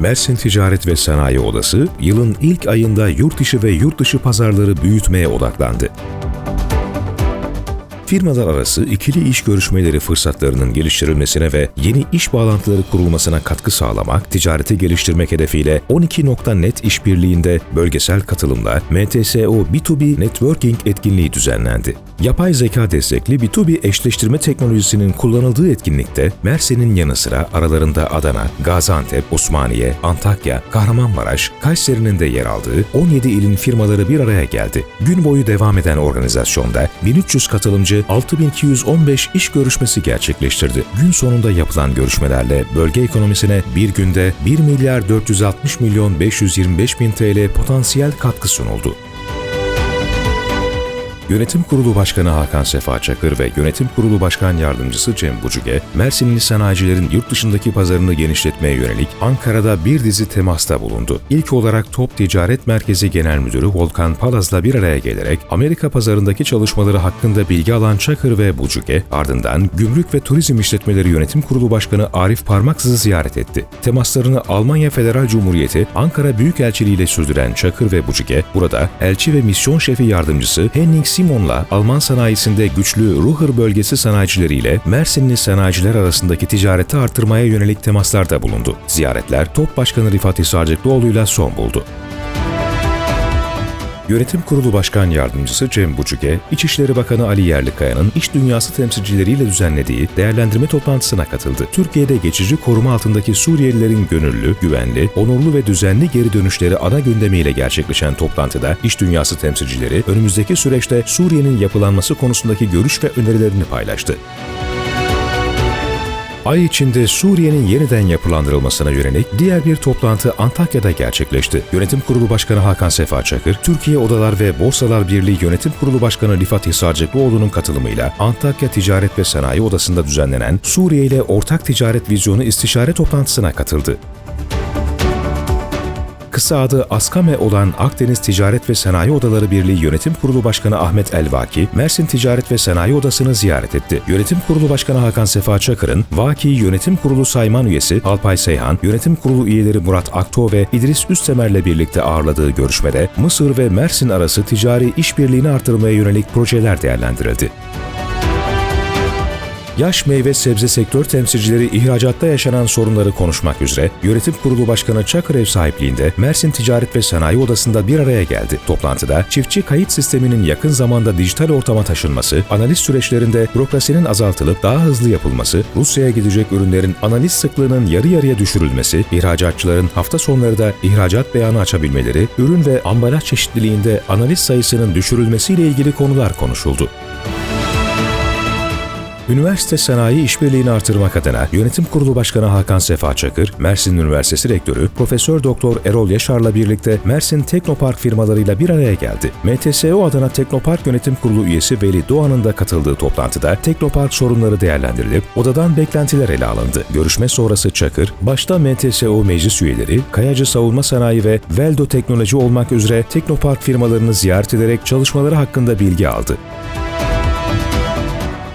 Mersin Ticaret ve Sanayi Odası, yılın ilk ayında yurt dışı ve yurt dışı pazarları büyütmeye odaklandı. Firmalar arası ikili iş görüşmeleri fırsatlarının geliştirilmesine ve yeni iş bağlantıları kurulmasına katkı sağlamak, ticareti geliştirmek hedefiyle 12.net işbirliğinde bölgesel katılımla MTSO B2B Networking etkinliği düzenlendi. Yapay zeka destekli B2B eşleştirme teknolojisinin kullanıldığı etkinlikte Mersin'in yanı sıra aralarında Adana, Gaziantep, Osmaniye, Antakya, Kahramanmaraş, Kayseri'nin de yer aldığı 17 ilin firmaları bir araya geldi. Gün boyu devam eden organizasyonda 1300 katılımcı 6215 iş görüşmesi gerçekleştirdi. Gün sonunda yapılan görüşmelerle bölge ekonomisine bir günde 1 milyar 460 milyon 525 bin TL potansiyel katkı sunuldu. Yönetim Kurulu Başkanı Hakan Sefa Çakır ve Yönetim Kurulu Başkan Yardımcısı Cem Bucuge, Mersinli sanayicilerin yurt dışındaki pazarını genişletmeye yönelik Ankara'da bir dizi temasta bulundu. İlk olarak Top Ticaret Merkezi Genel Müdürü Volkan Palaz'la bir araya gelerek Amerika pazarındaki çalışmaları hakkında bilgi alan Çakır ve Bucuge, ardından Gümrük ve Turizm İşletmeleri Yönetim Kurulu Başkanı Arif Parmaksız'ı ziyaret etti. Temaslarını Almanya Federal Cumhuriyeti Ankara Büyükelçiliği ile sürdüren Çakır ve Bucuge, burada elçi ve misyon şefi yardımcısı Henning Simon'la Alman sanayisinde güçlü Ruhr bölgesi sanayicileriyle Mersinli sanayiciler arasındaki ticareti artırmaya yönelik temaslarda bulundu. Ziyaretler TOP Başkanı Rifat Hisarcıklıoğlu'yla son buldu. Yönetim Kurulu Başkan Yardımcısı Cem Bucuge, İçişleri Bakanı Ali Yerlikaya'nın iş dünyası temsilcileriyle düzenlediği değerlendirme toplantısına katıldı. Türkiye'de geçici koruma altındaki Suriyelilerin gönüllü, güvenli, onurlu ve düzenli geri dönüşleri ana gündemiyle gerçekleşen toplantıda iş dünyası temsilcileri önümüzdeki süreçte Suriye'nin yapılanması konusundaki görüş ve önerilerini paylaştı. Ay içinde Suriye'nin yeniden yapılandırılmasına yönelik diğer bir toplantı Antakya'da gerçekleşti. Yönetim Kurulu Başkanı Hakan Sefa Çakır, Türkiye Odalar ve Borsalar Birliği Yönetim Kurulu Başkanı Rifat Hisarcıklıoğlu'nun katılımıyla Antakya Ticaret ve Sanayi Odası'nda düzenlenen Suriye ile Ortak Ticaret Vizyonu istişare toplantısına katıldı. Kısa adı Askame olan Akdeniz Ticaret ve Sanayi Odaları Birliği Yönetim Kurulu Başkanı Ahmet Elvaki, Mersin Ticaret ve Sanayi Odası'nı ziyaret etti. Yönetim Kurulu Başkanı Hakan Sefa Çakır'ın, Vaki Yönetim Kurulu Sayman Üyesi Alpay Seyhan, Yönetim Kurulu üyeleri Murat Akto ve İdris Üstemer'le birlikte ağırladığı görüşmede Mısır ve Mersin arası ticari işbirliğini artırmaya yönelik projeler değerlendirildi. Yaş meyve sebze sektör temsilcileri ihracatta yaşanan sorunları konuşmak üzere Yönetim Kurulu Başkanı Çakır ev sahipliğinde Mersin Ticaret ve Sanayi Odası'nda bir araya geldi. Toplantıda çiftçi kayıt sisteminin yakın zamanda dijital ortama taşınması, analiz süreçlerinde bürokrasinin azaltılıp daha hızlı yapılması, Rusya'ya gidecek ürünlerin analiz sıklığının yarı yarıya düşürülmesi, ihracatçıların hafta sonları da ihracat beyanı açabilmeleri, ürün ve ambalaj çeşitliliğinde analiz sayısının düşürülmesiyle ilgili konular konuşuldu. Üniversite sanayi işbirliğini artırmak adına Yönetim Kurulu Başkanı Hakan Sefa Çakır, Mersin Üniversitesi Rektörü Profesör Doktor Erol Yaşar'la birlikte Mersin Teknopark firmalarıyla bir araya geldi. MTSO adına Teknopark Yönetim Kurulu üyesi Veli Doğan'ın da katıldığı toplantıda Teknopark sorunları değerlendirilip odadan beklentiler ele alındı. Görüşme sonrası Çakır, başta MTSO meclis üyeleri, Kayacı Savunma Sanayi ve Veldo Teknoloji olmak üzere Teknopark firmalarını ziyaret ederek çalışmaları hakkında bilgi aldı.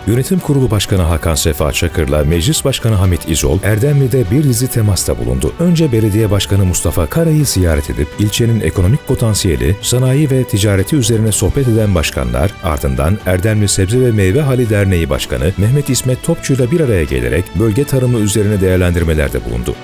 Yönetim Kurulu Başkanı Hakan Sefa Çakır'la Meclis Başkanı Hamit İzol, Erdemli'de bir dizi temasta bulundu. Önce Belediye Başkanı Mustafa Kara'yı ziyaret edip ilçenin ekonomik potansiyeli, sanayi ve ticareti üzerine sohbet eden başkanlar, ardından Erdemli Sebze ve Meyve Hali Derneği Başkanı Mehmet İsmet Topçu'yla bir araya gelerek bölge tarımı üzerine değerlendirmelerde bulundu.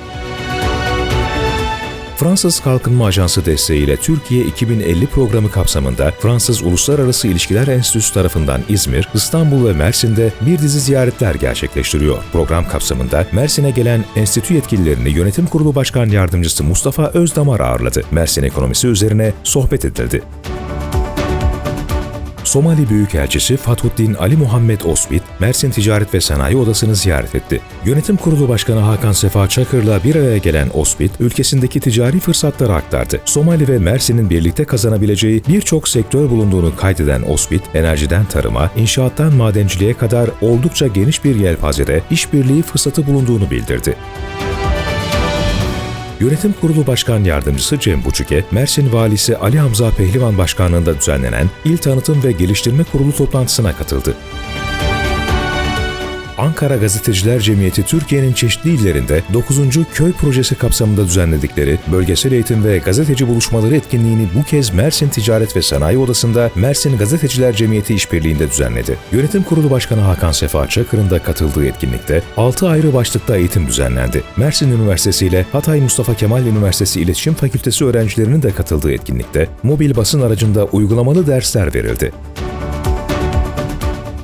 Fransız Kalkınma Ajansı desteğiyle Türkiye 2050 programı kapsamında Fransız Uluslararası İlişkiler Enstitüsü tarafından İzmir, İstanbul ve Mersin'de bir dizi ziyaretler gerçekleştiriyor. Program kapsamında Mersin'e gelen enstitü yetkililerini Yönetim Kurulu Başkan Yardımcısı Mustafa Özdamar ağırladı. Mersin ekonomisi üzerine sohbet edildi. Somali Büyükelçisi Fathuddin Ali Muhammed Osbit, Mersin Ticaret ve Sanayi Odası'nı ziyaret etti. Yönetim Kurulu Başkanı Hakan Sefa Çakır'la bir araya gelen Osbit, ülkesindeki ticari fırsatları aktardı. Somali ve Mersin'in birlikte kazanabileceği birçok sektör bulunduğunu kaydeden Osbit, enerjiden tarıma, inşaattan madenciliğe kadar oldukça geniş bir yelpazede işbirliği fırsatı bulunduğunu bildirdi. Yönetim Kurulu Başkan Yardımcısı Cem Buçuke, Mersin Valisi Ali Hamza Pehlivan Başkanlığında düzenlenen İl Tanıtım ve Geliştirme Kurulu toplantısına katıldı. Ankara Gazeteciler Cemiyeti Türkiye'nin çeşitli illerinde 9. köy projesi kapsamında düzenledikleri bölgesel eğitim ve gazeteci buluşmaları etkinliğini bu kez Mersin Ticaret ve Sanayi Odası'nda Mersin Gazeteciler Cemiyeti işbirliğinde düzenledi. Yönetim Kurulu Başkanı Hakan Sefa Çakır'ın da katıldığı etkinlikte 6 ayrı başlıkta eğitim düzenlendi. Mersin Üniversitesi ile Hatay Mustafa Kemal Üniversitesi İletişim Fakültesi öğrencilerinin de katıldığı etkinlikte mobil basın aracında uygulamalı dersler verildi.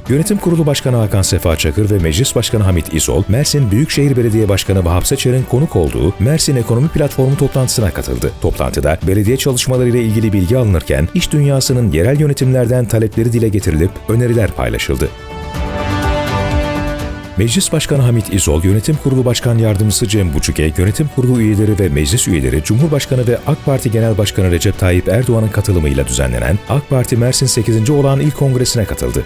Yönetim Kurulu Başkanı Hakan Sefa Çakır ve Meclis Başkanı Hamit İzol, Mersin Büyükşehir Belediye Başkanı Vahap Seçer'in konuk olduğu Mersin Ekonomi Platformu toplantısına katıldı. Toplantıda belediye çalışmaları ile ilgili bilgi alınırken iş dünyasının yerel yönetimlerden talepleri dile getirilip öneriler paylaşıldı. Meclis Başkanı Hamit İzol, Yönetim Kurulu Başkan Yardımcısı Cem Buçuke, Yönetim Kurulu üyeleri ve meclis üyeleri Cumhurbaşkanı ve AK Parti Genel Başkanı Recep Tayyip Erdoğan'ın katılımıyla düzenlenen AK Parti Mersin 8. olağan ilk kongresine katıldı.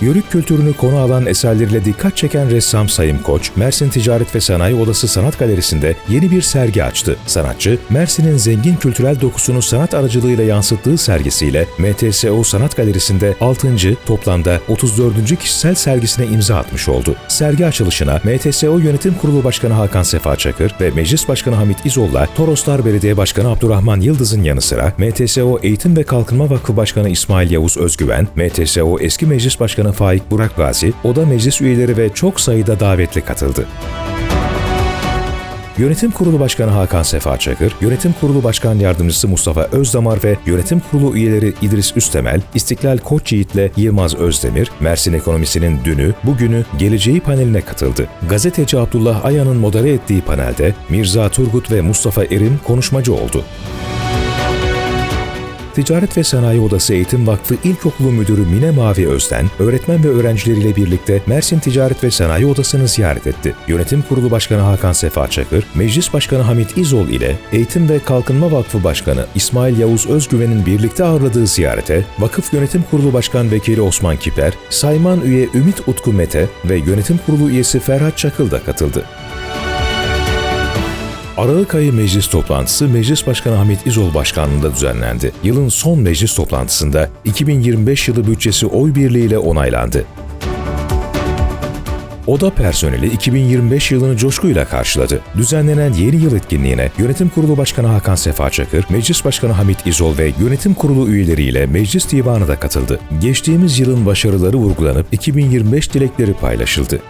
Yörük kültürünü konu alan eserleriyle dikkat çeken ressam Sayım Koç, Mersin Ticaret ve Sanayi Odası Sanat Galerisi'nde yeni bir sergi açtı. Sanatçı, Mersin'in zengin kültürel dokusunu sanat aracılığıyla yansıttığı sergisiyle MTSO Sanat Galerisi'nde 6. toplamda 34. kişisel sergisine imza atmış oldu. Sergi açılışına MTSO Yönetim Kurulu Başkanı Hakan Sefa Çakır ve Meclis Başkanı Hamit İzol'la Toroslar Belediye Başkanı Abdurrahman Yıldız'ın yanı sıra MTSO Eğitim ve Kalkınma Vakfı Başkanı İsmail Yavuz Özgüven, MTSO eski Meclis Başkanı Faik Burak Gazi, oda meclis üyeleri ve çok sayıda davetli katıldı. Yönetim Kurulu Başkanı Hakan Sefa Çakır, Yönetim Kurulu Başkan Yardımcısı Mustafa Özdamar ve Yönetim Kurulu üyeleri İdris Üstemel, İstiklal Koç Yiğit'le Yılmaz Özdemir, Mersin ekonomisinin dünü, bugünü, geleceği paneline katıldı. Gazeteci Abdullah Ayan'ın modere ettiği panelde Mirza Turgut ve Mustafa Erim konuşmacı oldu. Ticaret ve Sanayi Odası Eğitim Vakfı İlkokulu Müdürü Mine Mavi Özden, öğretmen ve öğrencileriyle birlikte Mersin Ticaret ve Sanayi Odası'nı ziyaret etti. Yönetim Kurulu Başkanı Hakan Sefa Çakır, Meclis Başkanı Hamit İzol ile Eğitim ve Kalkınma Vakfı Başkanı İsmail Yavuz Özgüven'in birlikte ağırladığı ziyarete, Vakıf Yönetim Kurulu Başkan Vekili Osman Kiper, Sayman üye Ümit Utku Mete ve Yönetim Kurulu üyesi Ferhat Çakıl da katıldı. Aralık ayı meclis toplantısı Meclis Başkanı Hamit İzol Başkanlığında düzenlendi. Yılın son meclis toplantısında 2025 yılı bütçesi oy birliğiyle onaylandı. Oda personeli 2025 yılını coşkuyla karşıladı. Düzenlenen yeni yıl etkinliğine Yönetim Kurulu Başkanı Hakan Sefa Çakır, Meclis Başkanı Hamit İzol ve Yönetim Kurulu üyeleriyle Meclis Divanı da katıldı. Geçtiğimiz yılın başarıları vurgulanıp 2025 dilekleri paylaşıldı.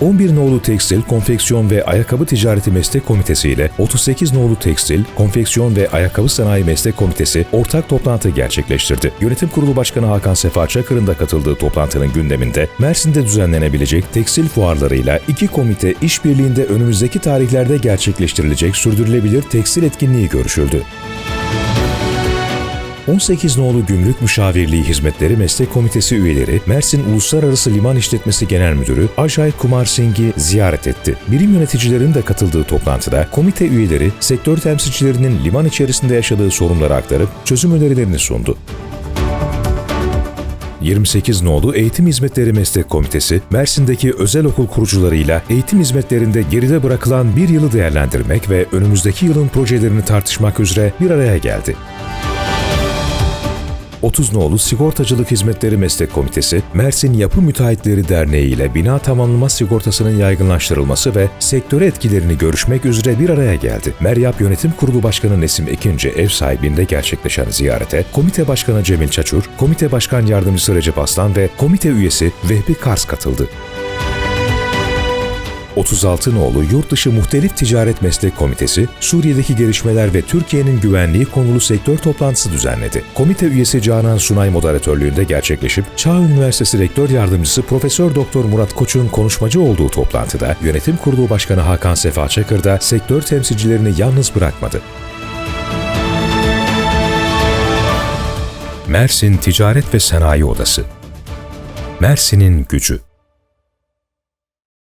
11 nolu Tekstil, Konfeksiyon ve Ayakkabı Ticareti Meslek Komitesi ile 38 nolu Tekstil, Konfeksiyon ve Ayakkabı Sanayi Meslek Komitesi ortak toplantı gerçekleştirdi. Yönetim Kurulu Başkanı Hakan Sefa Çakır'ın da katıldığı toplantının gündeminde Mersin'de düzenlenebilecek tekstil fuarlarıyla iki komite işbirliğinde önümüzdeki tarihlerde gerçekleştirilecek sürdürülebilir tekstil etkinliği görüşüldü. 18 nolu Gümrük Müşavirliği Hizmetleri Meslek Komitesi üyeleri Mersin Uluslararası Liman İşletmesi Genel Müdürü Ajay Kumar Singh'i ziyaret etti. Birim yöneticilerin de katıldığı toplantıda komite üyeleri sektör temsilcilerinin liman içerisinde yaşadığı sorunları aktarıp çözüm önerilerini sundu. 28 nolu Eğitim Hizmetleri Meslek Komitesi, Mersin'deki özel okul kurucularıyla eğitim hizmetlerinde geride bırakılan bir yılı değerlendirmek ve önümüzdeki yılın projelerini tartışmak üzere bir araya geldi. 30 nolu Sigortacılık Hizmetleri Meslek Komitesi, Mersin Yapı Müteahhitleri Derneği ile bina tamamlama sigortasının yaygınlaştırılması ve sektöre etkilerini görüşmek üzere bir araya geldi. Meryap Yönetim Kurulu Başkanı Nesim Ekinci ev sahibinde gerçekleşen ziyarete, Komite Başkanı Cemil Çaçur, Komite Başkan Yardımcısı Recep Aslan ve Komite üyesi Vehbi Kars katıldı. 36 nolu Yurtdışı Muhtelif Ticaret Meslek Komitesi, Suriye'deki gelişmeler ve Türkiye'nin güvenliği konulu sektör toplantısı düzenledi. Komite üyesi Canan Sunay moderatörlüğünde gerçekleşip Çağ Üniversitesi Rektör Yardımcısı Profesör Doktor Murat Koç'un konuşmacı olduğu toplantıda Yönetim Kurulu Başkanı Hakan Sefa Çakır da sektör temsilcilerini yalnız bırakmadı. Mersin Ticaret ve Sanayi Odası Mersin'in gücü